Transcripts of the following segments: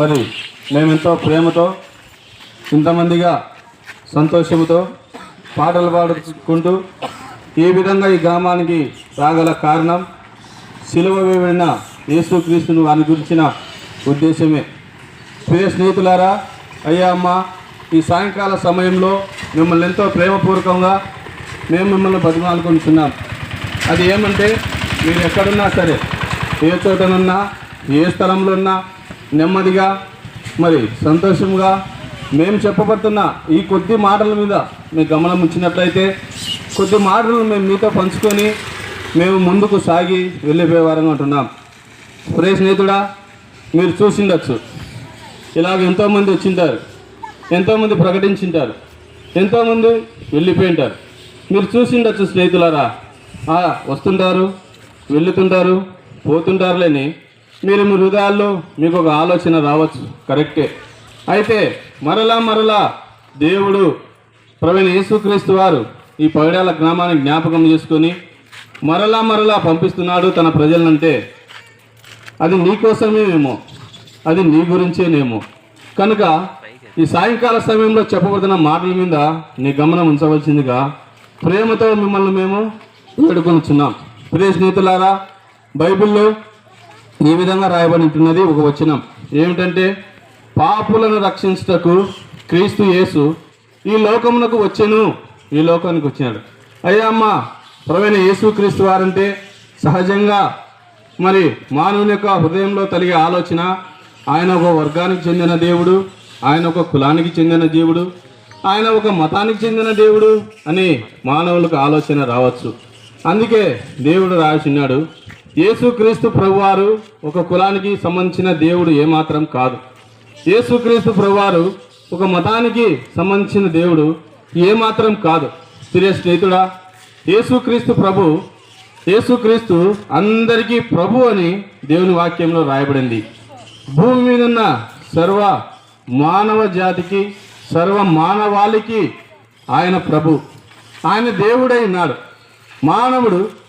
మరి మేమెంతో ప్రేమతో ఇంతమందిగా సంతోషంతో పాటలు పాడుకుంటూ ఈ విధంగా ఈ గ్రామానికి రాగల కారణం సిలువ వేయబడిన యేసుక్రీస్తును వారి గురించిన ఉద్దేశమే. ప్రియ స్నేహితులారా అయ్యా అమ్మ ఈ సాయంకాల సమయంలో మిమ్మల్ని ఎంతో ప్రేమపూర్వకంగా మేము మిమ్మల్ని బతిమాలుకుంటున్నాం. అది ఏమంటే మీరు ఎక్కడున్నా సరే ఏ చోటనున్నా ఏ స్థలంలో ఉన్నా నెమ్మదిగా మరి సంతోషంగా మేము చెప్పబడుతున్న ఈ కొద్ది మాటల మీద మీ గమనం ఉంచినట్లయితే కొద్ది మాటలు మేము మీతో పంచుకొని మేము ముందుకు సాగి వెళ్ళిపోయేవారని ఉంటున్నాం. ప్రే స్నేహితుడా మీరు చూసిండొచ్చు. ఇలాగ ఎంతోమంది వచ్చింటారు ఎంతోమంది ప్రకటించింటారు ఎంతోమంది వెళ్ళిపోయింటారు మీరు చూసిండొచ్చు స్నేహితులారా. వస్తుంటారు వెళ్తుంటారు పోతుంటారులేని మీరు మీ హృదయాల్లో మీకు ఒక ఆలోచన రావచ్చు. కరెక్టే అయితే మరలా మరలా దేవుడు ప్రవీణ యేసుక్రీస్తు వారు ఈ పగడాల గ్రామాన్ని జ్ఞాపకం చేసుకొని మరలా మరలా పంపిస్తున్నాడు తన ప్రజలనంటే అది నీకోసమేమేమో అది నీ గురించేనేమో. కనుక ఈ సాయంకాల సమయంలో చెప్పబడుతున్న మాటల మీద నీ గమనం ఉంచవలసిందిగా ప్రేమతో మిమ్మల్ని మేము వేడుకొనిచున్నాం. ప్రియ స్నేహితులారా బైబిల్లో ఈ విధంగా రాయబడి ఉంటున్నది ఒక వచనం. ఏమిటంటే పాపులను రక్షించుటకు క్రీస్తు యేసు ఈ లోకమునకు వచ్చాను. ఈ లోకానికి వచ్చినాడు అయ్యా అమ్మ ప్రవీణ యేసు క్రీస్తు వారంటే సహజంగా మరి మానవుని యొక్క హృదయంలో కలిగే ఆలోచన ఆయన ఒక వర్గానికి చెందిన దేవుడు ఆయన ఒక కులానికి చెందిన దేవుడు ఆయన ఒక మతానికి చెందిన దేవుడు అని మానవులకు ఆలోచన రావచ్చు. అందుకే దేవుడు రాసినాడు యేసుక్రీస్తు ప్రభువారు ఒక కులానికి సంబంధించిన దేవుడు ఏమాత్రం కాదు. యేసుక్రీస్తు ప్రభువారు ఒక మతానికి సంబంధించిన దేవుడు ఏమాత్రం కాదు. ప్రియ స్నేహితుడా యేసుక్రీస్తు ప్రభు యేసుక్రీస్తు అందరికీ ప్రభు అని దేవుని వాక్యంలో రాయబడింది. భూమి మీద ఉన్న సర్వ మానవ జాతికి సర్వ మానవాళికి ఆయన ప్రభు. ఆయన దేవుడై ఉన్నాడు. మానవుడు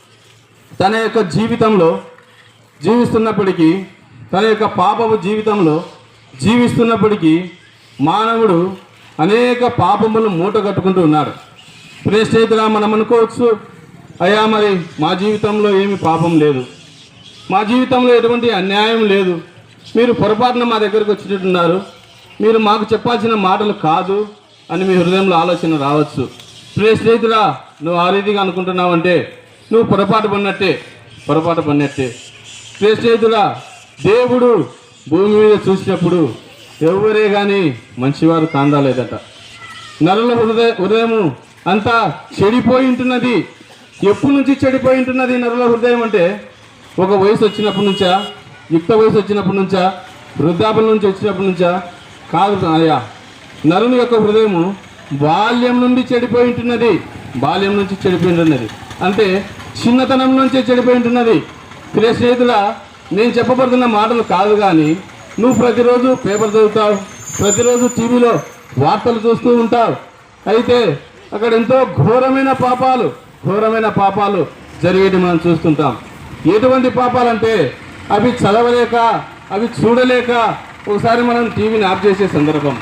తన యొక్క జీవితంలో జీవిస్తున్నప్పటికీ తన యొక్క పాపపు జీవితంలో జీవిస్తున్నప్పటికీ మానవుడు అనేక పాపములు మూట కట్టుకుంటూ ఉన్నాడు. ప్రే స్నేహితులా మనం అనుకోవచ్చు అయ్యా మరి మా జీవితంలో ఏమి పాపం లేదు. మా జీవితంలో ఎటువంటి అన్యాయం లేదు. మీరు పొరపాటున మా దగ్గరకు వచ్చినట్టున్నారు మీరు మాకు చెప్పాల్సిన మాటలు కాదు అని మీ హృదయంలో ఆలోచన రావచ్చు. ప్రే స్నేహితుడా నువ్వు ఆ రీతిగా అనుకుంటున్నావంటే నువ్వు పొరపాటు పడినట్టే పొరపాటు పడినట్టే. ప్రియ దేవుడు భూమి మీద చూసినప్పుడు ఎవరే కానీ మంచివారు కాందాలేదట. నరుల హృదయ హృదయము అంతా చెడిపోయి ఉంటున్నది. ఎప్పటి నుంచి చెడిపోయి ఉంటున్నది నరుల హృదయం అంటే ఒక వయసు వచ్చినప్పటి నుంచా యుక్త వయసు వచ్చినప్పటి నుంచా వృద్ధాపం నుంచి వచ్చినప్పటి నుంచా కాదు అయ్యా నరుని యొక్క హృదయము బాల్యం నుండి చెడిపోయి ఉంటున్నది బాల్యం నుంచి చెడిపోయి ఉంటున్నది. అంటే చిన్నతనం నుంచే చెడిపోయి ఉంటున్నది. ప్రియ స్నేహితుల నేను చెప్పబడుతున్న మాటలు కాదు కానీ నువ్వు ప్రతిరోజు పేపర్ చదువుతావు ప్రతిరోజు టీవీలో వార్తలు చూస్తూ ఉంటావు. అయితే అక్కడ ఎంతో ఘోరమైన పాపాలు ఘోరమైన పాపాలు జరిగేది మనం చూస్తుంటాం. ఎటువంటి పాపాలంటే అవి చదవలేక అవి చూడలేక ఒకసారి మనం టీవీని ఆఫ్ చేసే సందర్భం.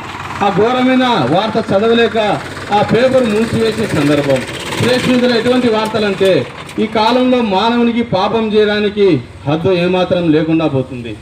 ఆ ఘోరమైన వార్త చదవలేక ఆ పేపర్ మూసివేసే సందర్భం. ప్రేక్షకులు ఎటువంటి వార్తలంటే ఈ కాలంలో మానవునికి పాపం చేయడానికి హద్దు ఏమాత్రం లేకుండా పోతుంది.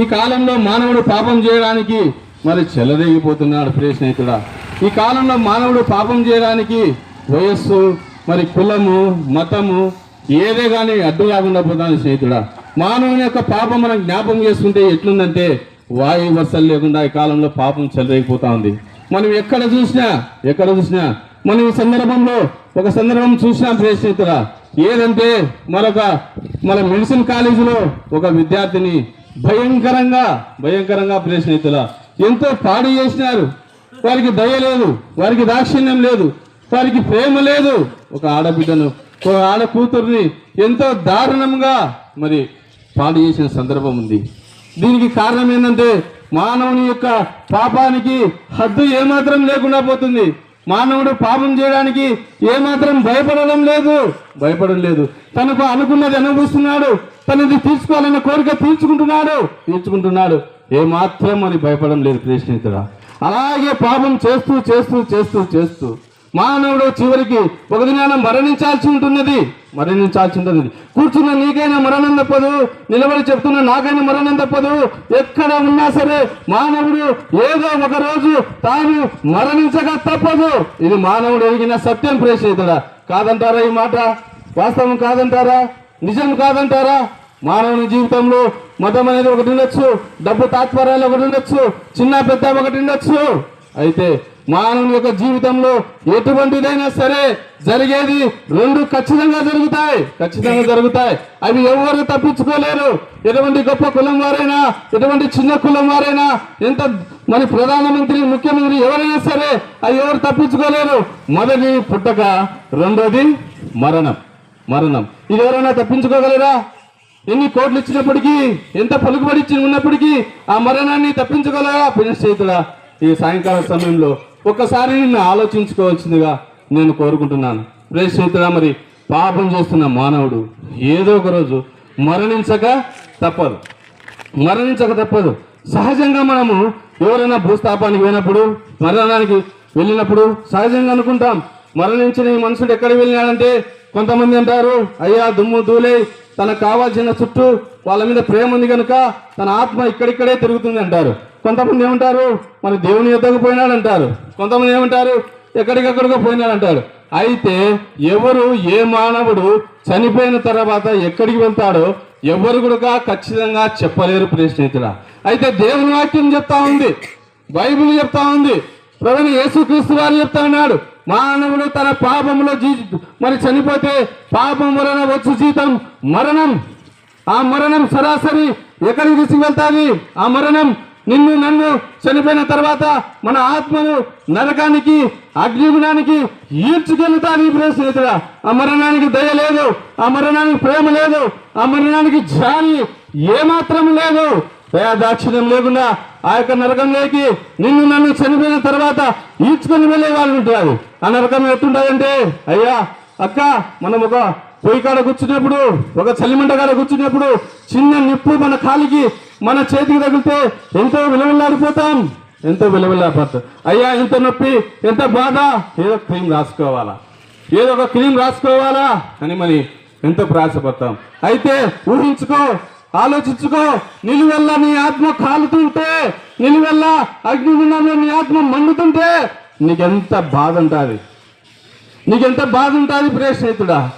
ఈ కాలంలో మానవుడు పాపం చేయడానికి మరి చెలరేగిపోతున్నాడు ప్రియ స్నేహితుడా. ఈ కాలంలో మానవుడు పాపం చేయడానికి వయస్సు మరి కులము మతము ఏదే కానీ అడ్డు లేకుండా పోతాను స్నేహితుడా. మానవుని యొక్క పాపం మనం జ్ఞాపం చేసుకుంటే ఎట్లుందంటే వాయు వర్షాలు లేకుండా ఈ కాలంలో పాపం చెలరేగిపోతా ఉంది. మనం ఎక్కడ చూసినా ఎక్కడ చూసినా మనం ఈ సందర్భంలో ఒక సందర్భం చూసినాం ప్రియ ఏదంటే మరొక మన మెడిసిన్ కాలేజీలో ఒక విద్యార్థిని భయంకరంగా భయంకరంగా ప్రియ ఎంతో పాడు చేసినారు. వారికి దయ లేదు వారికి దాక్షిణ్యం లేదు వారికి ప్రేమ లేదు. ఒక ఆడబిడ్డను ఒక ఆడ కూతుర్ని ఎంతో దారుణంగా మరి పాడు చేసిన సందర్భం ఉంది. దీనికి కారణం ఏంటంటే మానవుని యొక్క పాపానికి హద్దు ఏమాత్రం లేకుండా పోతుంది. మానవుడు పాపం చేయడానికి ఏమాత్రం భయపడడం లేదు. భయపడడం లేదు. తనకు అనుకున్నది అనుభవిస్తున్నాడు. తనది తీర్చుకోవాలన్న కోరిక తీర్చుకుంటున్నాడు. తీర్చుకుంటున్నాడు. ఏమాత్రం అని భయపడడం లేదు ప్రియ స్నేహితుడా. అలాగే పాపం చేస్తూ చేస్తూ చేస్తూ చేస్తూ మానవుడు చివరికి ఒక దినాన మరణించాల్సి ఉంటున్నది. మరణించాల్సి ఉంటుంది. కూర్చున్న నీకైనా మరణం తప్పదు నిలబడి చెప్తున్న నాకైనా మరణం తప్పదు ఎక్కడ ఉన్నా సరే మానవుడు ఏదో ఒక రోజు తాను మరణించక తప్పదు. ఇది మానవుడు ఎదిగిన సత్యం ప్రేషితుడా కాదంటారా ఈ మాట? వాస్తవం కాదంటారా? నిజం కాదంటారా? మానవుని జీవితంలో మతం అనేది ఒకటి ఉండొచ్చు. డబ్బు తాత్పర్యాలు ఒకటి ఉండొచ్చు. చిన్న పెద్ద ఒకటి ఉండొచ్చు. అయితే మానవుని యొక్క జీవితంలో ఎటువంటిదైనా సరే జరిగేది రెండు ఖచ్చితంగా జరుగుతాయి. ఖచ్చితంగా జరుగుతాయి. అవి ఎవరు తప్పించుకోలేరు. ఎటువంటి గొప్ప కులం వారైనా ఎటువంటి చిన్న కులం వారైనా ఎంత మరి ప్రధానమంత్రి ముఖ్యమంత్రి ఎవరైనా సరే అవి ఎవరు తప్పించుకోలేరు. మొదటి పుట్టక రెండోది మరణం. మరణం. ఇది ఎవరైనా తప్పించుకోగలరా? ఎన్ని కోట్లు ఇచ్చినప్పటికీ ఎంత పలుకుబడి ఇచ్చి ఉన్నప్పటికీ ఆ మరణాన్ని తప్పించుకోలేరా? పినశ్చేతుడా ఈ సాయంకాల సమయంలో ఒక్కసారి నిన్ను ఆలోచించుకోవాల్సిందిగా నేను కోరుకుంటున్నాను. ప్రేషితుడా మరి పాపం చేస్తున్న మానవుడు ఏదో ఒకరోజు మరణించక తప్పదు. మరణించక తప్పదు. సహజంగా మనము ఎవరైనా భూస్థాపానికి పోయినప్పుడు మరణానికి వెళ్ళినప్పుడు సహజంగా అనుకుంటాం మరణించిన ఈ మనుషుడు ఎక్కడికి వెళ్ళినాడంటే కొంతమంది అంటారు అయ్యా దుమ్ము దూలే తనకు కావాల్సిన చుట్టూ వాళ్ళ మీద ప్రేమ ఉంది కనుక తన ఆత్మ ఇక్కడిక్కడే తిరుగుతుంది అంటారు. కొంతమంది ఏమంటారు? మన దేవుని యొద్దకు పోయినాడు అంటారు కొంతమంది ఏమంటారు? ఎక్కడికెక్కడికో పోయినాడు అయితే ఎవరు ఏ మానవుడు చనిపోయిన తర్వాత ఎక్కడికి వెళ్తాడో ఎవరు కూడా ఖచ్చితంగా చెప్పలేరు ప్రియ అయితే దేవుని వాక్యం చెప్తా ఉంది. బైబిల్ చెప్తా ఉంది. ప్రవీణ యేసుక్రీస్తు వారు చెప్తా ఉన్నాడు. మానవుడు తన పాపంలో జీ మరి చనిపోతే పాపం వలన వచ్చు జీతం. మరణం. ఆ మరణం సరాసరి ఎక్కడికి తీసుకువెళ్తాది? ఆ మరణం నిన్ను నన్ను చనిపోయిన తర్వాత మన ఆత్మను నరకానికి అగ్నిగుణానికి ఈడ్చుకెళ్తాది ప్రియ స్నేహితుడా ఆ మరణానికి దయ లేదు ఆ మరణానికి ప్రేమ లేదు ఆ మరణానికి జాలి ఏమాత్రం లేదు. దయాదాక్షిణ్యం లేకుండా ఆ యొక్క నరకంలోకి నిన్ను నన్ను చనిపోయిన తర్వాత ఈడ్చుకొని వెళ్ళే వాళ్ళు ఉంటారు. ఆ నరకం ఎత్తుంటుందంటే అయ్యా అక్క మనం ఒక పొయ్యి కాడ కూర్చున్నప్పుడు ఒక చలిమంట కాడ కూర్చున్నప్పుడు చిన్న నిప్పు మన కాలికి మన చేతికి తగిలితే ఎంతో విలువలాడిపోతాం ఎంతో విలువలాడిపోతాం అయ్యా ఎంత నొప్పి ఎంత బాధ. ఏదో క్రీమ్ రాసుకోవాలా? ఏదో ఒక క్రీమ్ రాసుకోవాలా? అని మరి ఎంతో ప్రయాసపడతాం. అయితే ఊహించుకో ఆలోచించుకో. నిలువెల్ల నీ ఆత్మ కాలుతుంటే నిలువెల్ల అగ్నిగుండంలో నీ ఆత్మ మండుతుంటే నీకెంత బాధ ఉంటుంది? నీకెంత బాధ ఉంటుంది ప్రియ స్నేహితుడా?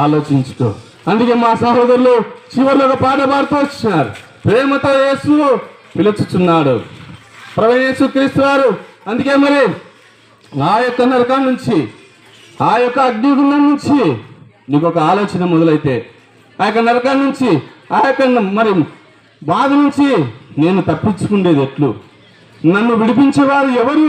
ఆలోచించుకో. అందుకే మా సహోదరులు చివరిలో ఒక పాట పాడుతూ వచ్చినారు ప్రేమతో యేసు పిలుచుచున్నాడు. ప్రవీణ యేసు క్రీస్తు వారు అందుకే మరి ఆ యొక్క నరకం నుంచి ఆ యొక్క అగ్నిగుండం నుంచి నీకు ఒక ఆలోచన మొదలైతే ఆ యొక్క నరకం నుంచి ఆ యొక్క మరి బాధ నుంచి నేను తప్పించుకునేది ఎట్లు? నన్ను విడిపించేవారు ఎవరు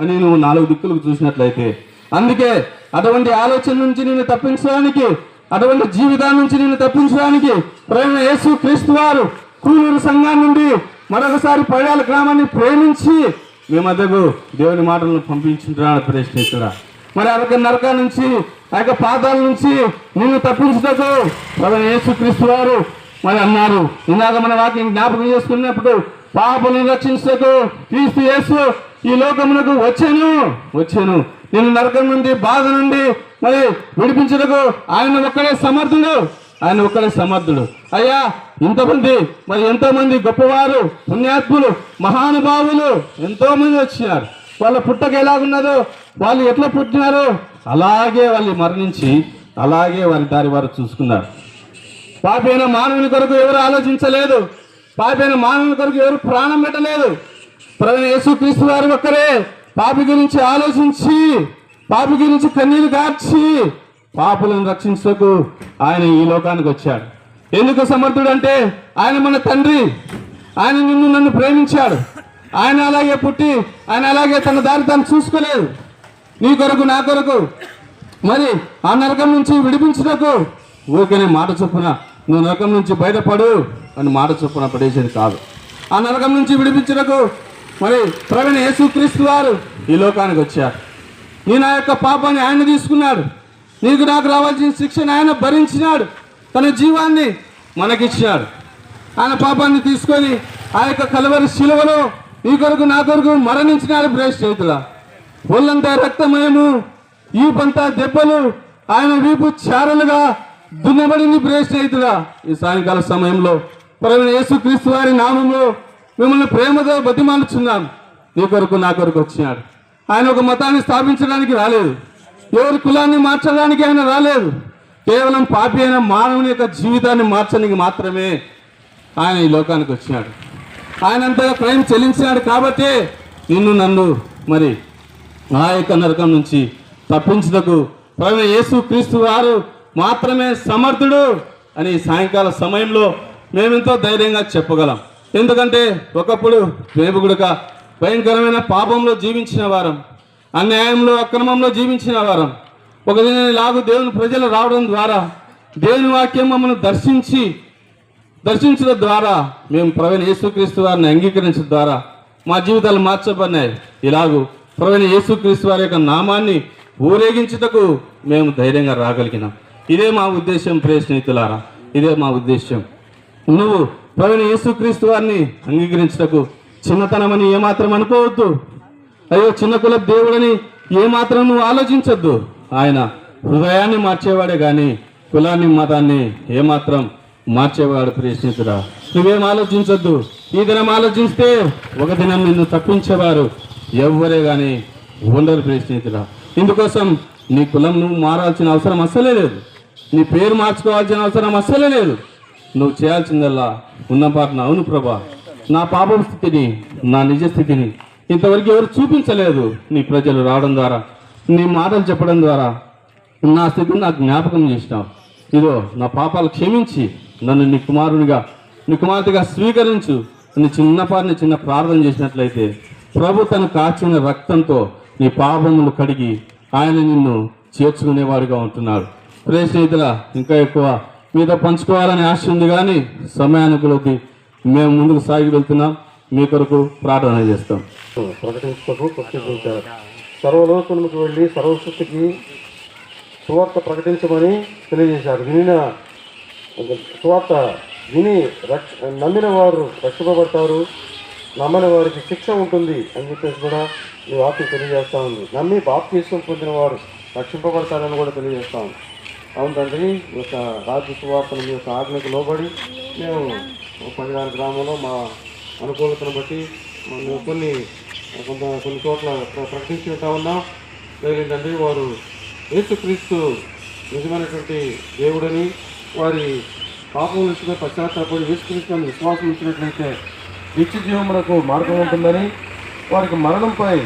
అని నువ్వు నాలుగు దిక్కులకు చూసినట్లయితే అందుకే అటువంటి ఆలోచన నుంచి నేను తప్పించడానికి అటువంటి జీవితాల నుంచి నేను తప్పించడానికి ప్రేమ యేసు క్రీస్తు వారు కూలూరు సంఘం నుండి మరొకసారి పడాల గ్రామాన్ని ప్రేమించి మీ మధ్యకు దేవుని మాటలను పంపించుంటున్నాడు ప్రశ్నిస్తుడా మరి ఆ యొక్క నరక నుంచి ఆ యొక్క పాదాల నుంచి నిన్ను తప్పించుటకు ప్రధాన యేసు క్రీస్తు వారు మరి అన్నారు. ఇందాక మన వాక్యం జ్ఞాపకం చేసుకున్నప్పుడు పాపను రక్షించటకు క్రీస్తు యేసు ఈ లోకమునకు వచ్చాను వచ్చాను. నేను నరకం నుండి బాధ నుండి మరి విడిపించటకు ఆయన ఒక్కడే సమర్థుడు. ఆయన ఒక్కడే సమర్థుడు. అయ్యా ఇంతమంది మరి ఎంతోమంది గొప్పవారు పుణ్యాత్ములు మహానుభావులు ఎంతోమంది వచ్చినారు. వాళ్ళ పుట్టక ఎలాగున్నదో వాళ్ళు ఎట్లా పుట్టినారో అలాగే వాళ్ళు మరణించి అలాగే వారి దారి వారు చూసుకున్నారు. పాపైన మానవుని కొరకు ఎవరు ఆలోచించలేదు. పాపైన మానవుని కొరకు ఎవరు ప్రాణం పెట్టలేదు. ప్రధాన యేసుక్రీస్తు వారు ఒక్కరే పాపి గురించి ఆలోచించి పాపి గురించి కన్నీరు కార్చి పాపులను రక్షించకు ఆయన ఈ లోకానికి వచ్చాడు. ఎందుకు సమర్థుడు అంటే ఆయన మన తండ్రి. ఆయన నిన్ను నన్ను ప్రేమించాడు. ఆయన అలాగే పుట్టి ఆయన అలాగే తన దారి తను చూసుకోలేదు. నీ కొరకు నా కొరకు. మరి ఆ నరకం నుంచి విడిపించుటకు ఊరికనే మాట చొప్పున నువ్వు నరకం నుంచి బయటపడు అని మాట చొప్పున పడేసేది కాదు. ఆ నరకం నుంచి విడిపించుటకు మరి ప్రవీణ యేసుక్రీస్తు వారు ఈ లోకానికి వచ్చారు. నీ నా యొక్క పాపాన్ని ఆయన తీసుకున్నాడు. నీకు నాకు రావాల్సిన శిక్షను ఆయన భరించినాడు. తన జీవాన్ని మనకిచ్చాడు. ఆయన పాపాన్ని తీసుకొని ఆ యొక్క కలవరి శిలువలో ఈ కొరకు నా కొరకు మరణించినాడు బ్రేష్ చేతుల ఒళ్ళంతా రక్తమయము ఈపంతా దెబ్బలు ఆయన వీపు చారలుగా దున్నబడింది బ్రేష్ చేతుల ఈ సాయంకాల సమయంలో ప్రవీణ యేసుక్రీస్తు వారి నామంలో మిమ్మల్ని ప్రేమతో బతిమాలుచున్నాం. నీ కొరకు నా కొరకు వచ్చినాడు. ఆయన ఒక మతాన్ని స్థాపించడానికి రాలేదు. ఎవరి కులాన్ని మార్చడానికి ఆయన రాలేదు. కేవలం పాపి అయిన మానవుని యొక్క జీవితాన్ని మార్చడానికి మాత్రమే ఆయన ఈ లోకానికి వచ్చినాడు. ఆయన అంతగా క్రైమ్ చెల్లించినాడు కాబట్టే నిన్ను నన్ను మరి ఆ యొక్క నరకం నుంచి తప్పించుటకు ప్రవీణ యేసు క్రీస్తు వారు మాత్రమే సమర్థుడు అని సాయంకాల సమయంలో మేమెంతో ధైర్యంగా చెప్పగలం. ఎందుకంటే ఒకప్పుడు మేము కూడా భయంకరమైన పాపంలో జీవించిన వారం అన్యాయంలో అక్రమంలో జీవించిన వారం. ఒక లాగు దేవుని ప్రజలు రావడం ద్వారా దేవుని వాక్యం మమ్మల్ని దర్శించి దర్శించడం ద్వారా మేము ప్రవీణ యేసుక్రీస్తు వారిని అంగీకరించడం ద్వారా మా జీవితాలు మార్చబడినాయి. ఇలాగూ ప్రవీణ యేసుక్రీస్తు వారి యొక్క నామాన్ని ఊరేగించుటకు మేము ధైర్యంగా రాగలిగినాం. ఇదే మా ఉద్దేశం ప్రియ స్నేహితులారా. ఇదే మా ఉద్దేశం నువ్వు ప్రవీణ యేసుక్రీస్తు వారిని అంగీకరించుటకు చిన్నతనమని ఏమాత్రం అనుకోవద్దు. అయ్యో చిన్న కుల దేవుడని ఏమాత్రం నువ్వు ఆలోచించొద్దు. ఆయన హృదయాన్ని మార్చేవాడే కానీ కులాన్ని మతాన్ని ఏమాత్రం మార్చేవాడు ప్రయత్నించరా నువ్వేం ఆలోచించొద్దు. ఈ దినం ఆలోచిస్తే ఒక దినం నిన్ను తప్పించేవారు ఎవ్వరే కానీ ఉండరు ప్రయత్నించరా ఇందుకోసం నీ కులం నువ్వు మారాల్సిన అవసరం అస్సలే లేదు. నీ పేరు మార్చుకోవాల్సిన అవసరం అస్సలే లేదు. నువ్వు చేయాల్సిందల్లా ఉన్న పాటన అవును ప్రభా. నా పాపం స్థితిని నా నిజ స్థితిని ఇంతవరకు ఎవరు చూపించలేదు నీ ప్రజలు రావడం ద్వారా నీ మాటలు చెప్పడం ద్వారా. నా స్థితిని నాకు జ్ఞాపకం చేసినావు. ఇదో నా పాపాలు క్షమించి నన్ను నీ కుమారునిగా నీ కుమార్తెగా స్వీకరించు. నీ చిన్నపాటిని చిన్న ప్రార్థన చేసినట్లయితే ప్రభు తను కాచిన రక్తంతో నీ పాపములు కడిగి ఆయన నిన్ను చేర్చుకునేవాడుగా ఉంటున్నాడు. ప్రే స్నేహితుల ఇంకా ఎక్కువ మీతో పంచుకోవాలని ఆశ ఉంది కానీ సమయానుకూలతి మేము ముందుకు సాగి వెళ్తున్నాం. మీ కొరకు ప్రార్థన చేస్తాం. ప్రకటించుటకు ప్రత్యేకించారు సర్వలోకములకు వెళ్ళి సర్వశక్తికి సువార్త ప్రకటించమని తెలియజేశారు. వినిన సువార్త విని రక్ష నమ్మిన వారు రక్షింపబడతారు. నమ్మని వారికి శిక్ష ఉంటుంది అని చెప్పేసి కూడా ఈ వాక్యం తెలియజేస్తా ఉంది. నమ్మి బాప్తీసం పొందిన వారు రక్షింపబడతారని కూడా తెలియజేస్తాం అవును తండ్రి ఈ యొక్క రాజ్య సువార్తను మీ యొక్క ఆజ్ఞకు లోబడి మేము పదినారు గ్రామంలో మా అనుకూలతను బట్టి మేము కొన్ని కొంత కొన్ని చోట్ల ప్రకటించుకుంటా ప్రకటించి ఉన్నాం. లేదంటే వారు యేసుక్రీస్తు నిజమైనటువంటి దేవుడని వారి పాపం నుంచి పశ్చాత్తాపడి యేసుక్రీస్తు అని విశ్వాసం ఇచ్చినట్లయితే నిత్య జీవమునకు మార్గం ఉంటుందని వారికి మరణంపై